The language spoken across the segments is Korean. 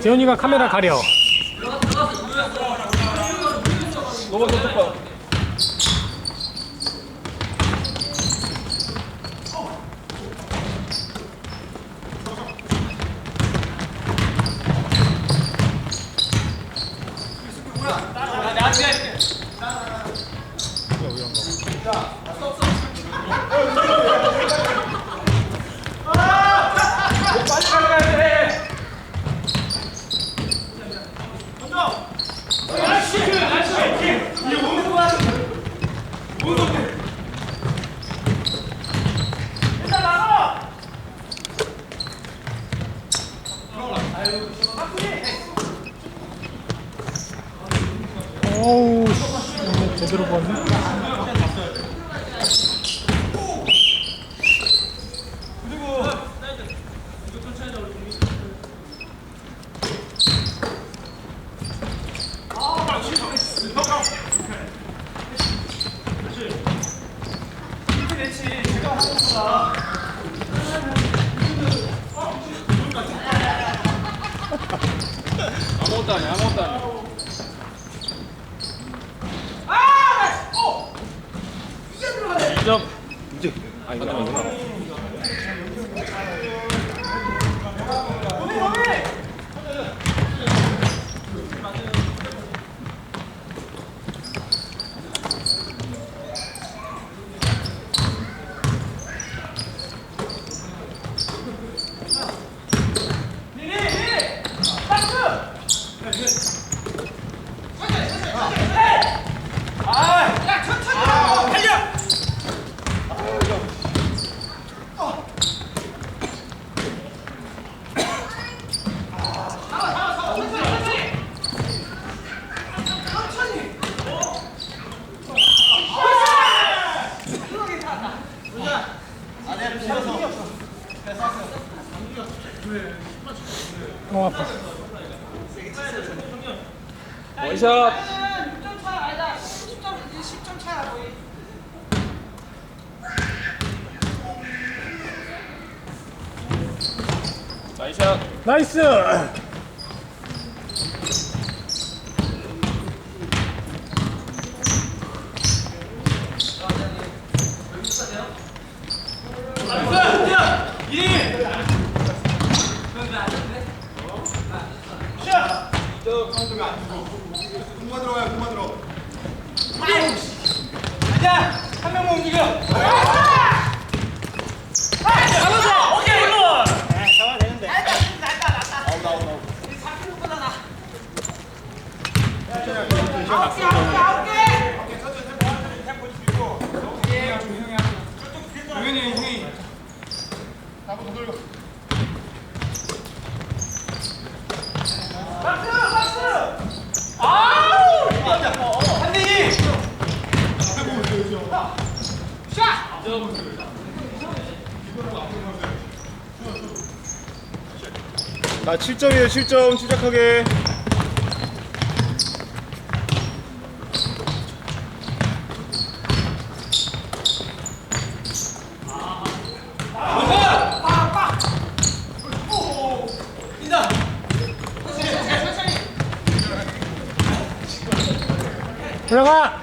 재훈이가 카메라 가려. 너무 좋다. 어우, 제대로 보았네. 아무것도 아니야, 아무것도 아니야. あでも今 나이샷. 나이스! 한 명만 움직여. 나 7점이에요 7점. 침착하게 와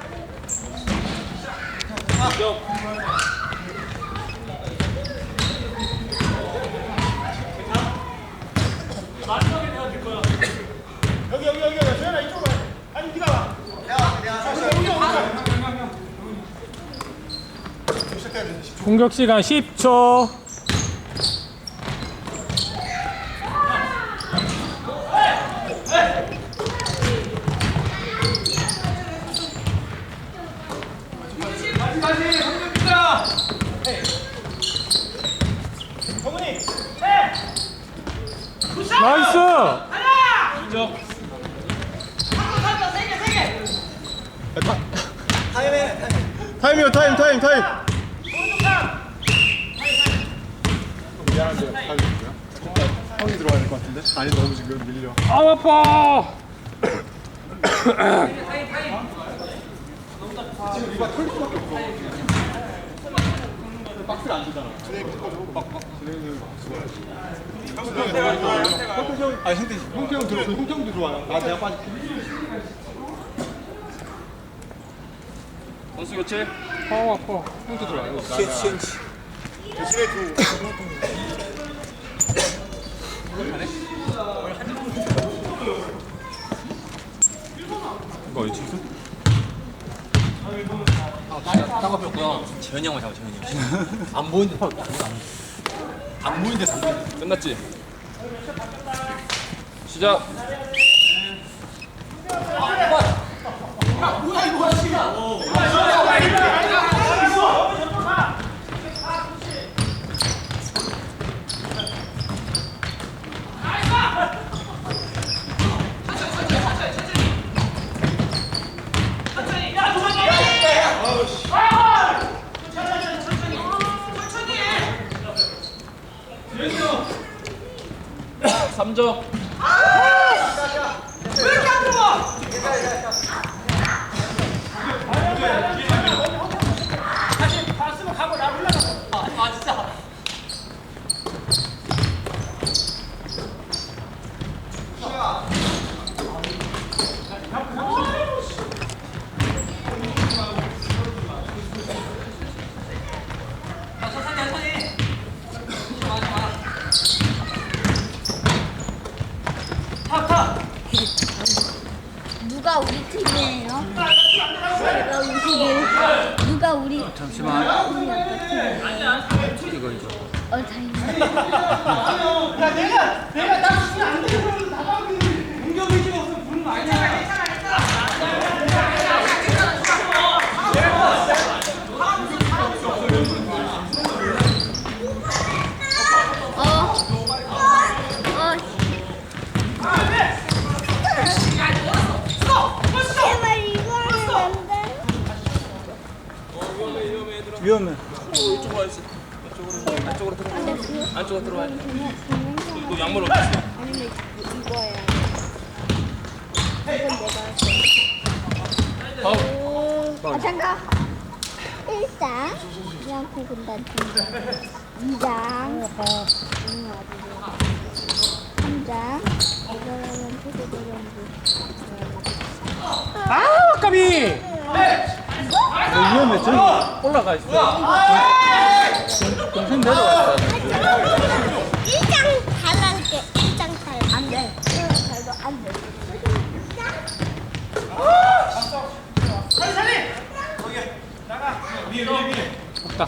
공격 시간 10초. 나이스! 이점. 한번 세 개, 세 개. 타임이요 타임 타임 타임 미안한데 있어요? 형이 들어와야 될 것 같은데? 아니 너무 지금 밀려 아 아파! 지금 리바 털릴 수밖에 없어. 박스를 안 주잖아. 아 형태 형태 형 들어 형태 형도 좋아요. 나 내가 빠질게. 선수 교체. 어 아파 형태 들어와요. 대 신에 두. 이거 어디 있어? 딴거 뺐구나. 재현이 형만 잡아, 재현이 형. 안 보이는데 안 보이는데 안 보이는데. 끝났지? 시작. 삼점 왜 이렇게 안 들어와? 누가 우리 팀이에요? 누가 우리 팀이에요? 누가 우리 잠시만 아빠 팀이에요? 이거 이거 어 다행이다 어. 어. 제발 이거는 안 돼. 위험해. 이쪽으로 와있어. 이쪽으로. 안쪽으로 들어. 안쪽으로 들어와야 돼. 너 양말 어디 있어? 아니면 이거야. 이건 내가 파울. 아 잠깐. 1장 양코 군단 팀장 2장 3장 이거는 투구대령부 아 아까비. 저기 올라가 있어. 동생 내려왔어. 1장 달랄게 1장 달 안돼 1장 달도 안돼 없다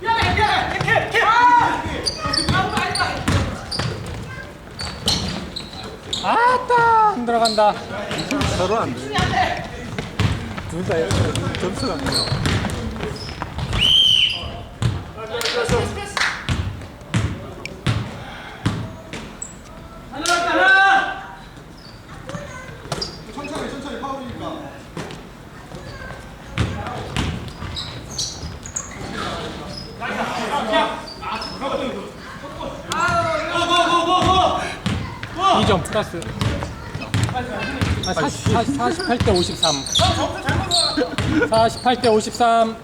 미안해 미안해 캐 캐. 아! 아무도 아니다. 아따 안 들어간다 서로 안 돼. 둘다 점수가 안 돼. 천천히 천천히 파울이니까. 이점 플러스 아, 40, 40, 48대 53 48대 53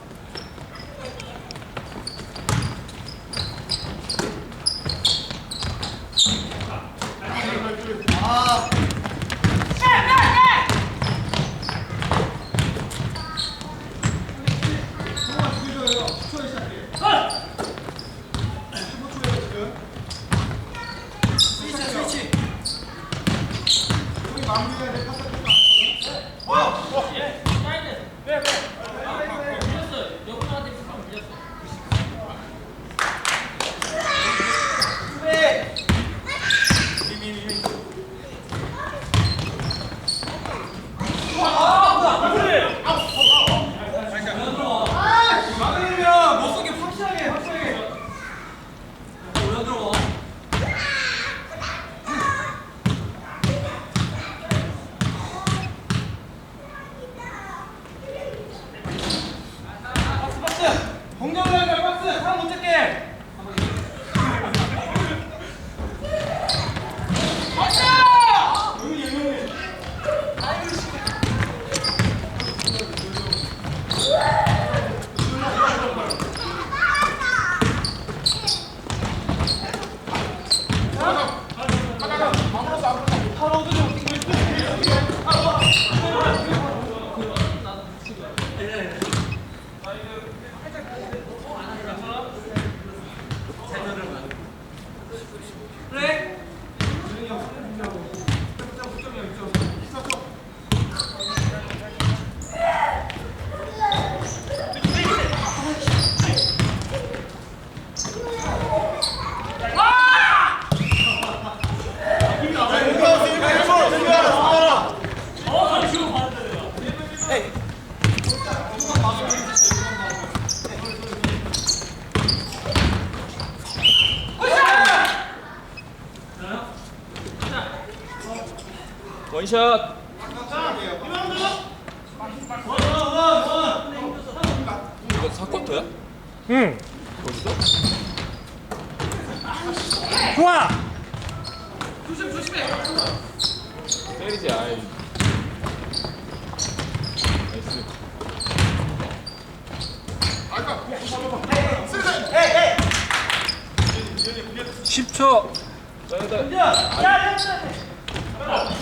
원샷. 이거 사쿼터야? 응. 좋아. 때리지 아이. 나이스. 10초. 아! 지현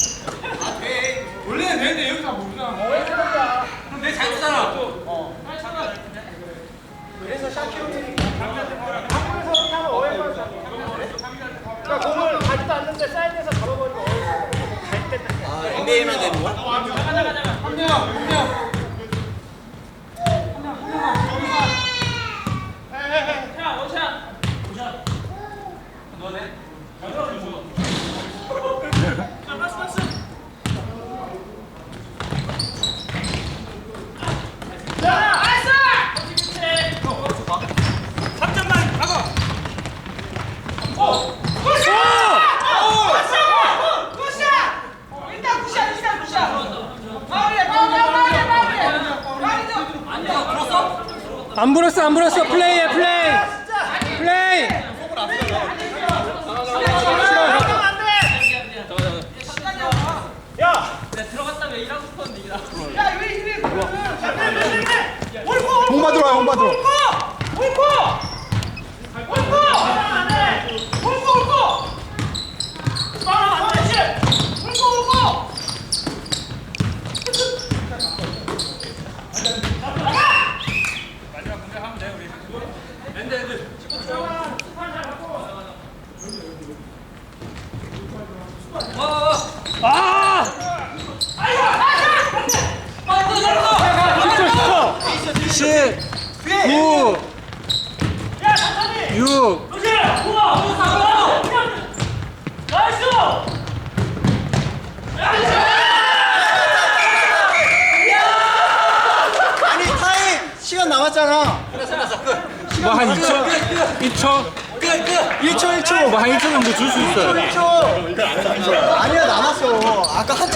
써. 원래는 되는데 여기서 모르잖아. 그럼 내 잘못잖아. 공을 가지도 않는데 사이드에서 잡아버리고 NBA만 되는 거야? 한 명, 한 명. 일단 굿이야 일단 굿이야 마무리야 마무리야 마무리야 마무리야 마무리야 안 불었어 안 불었어 플레이해 플레이. 플레이. 야왜 이래 공 받으러 와요 공 받으러 옳고 옳고 옳고 옳고 옳고 말하면 안 되지 옳고 옳고 아! 10초 9 6 아니 타임 시간 남았잖아 뭐한 2초? 2초? 1초 1초 뭐한 1초 정도 줄 수 있어요. 1초 아니야 남았어 아까 한참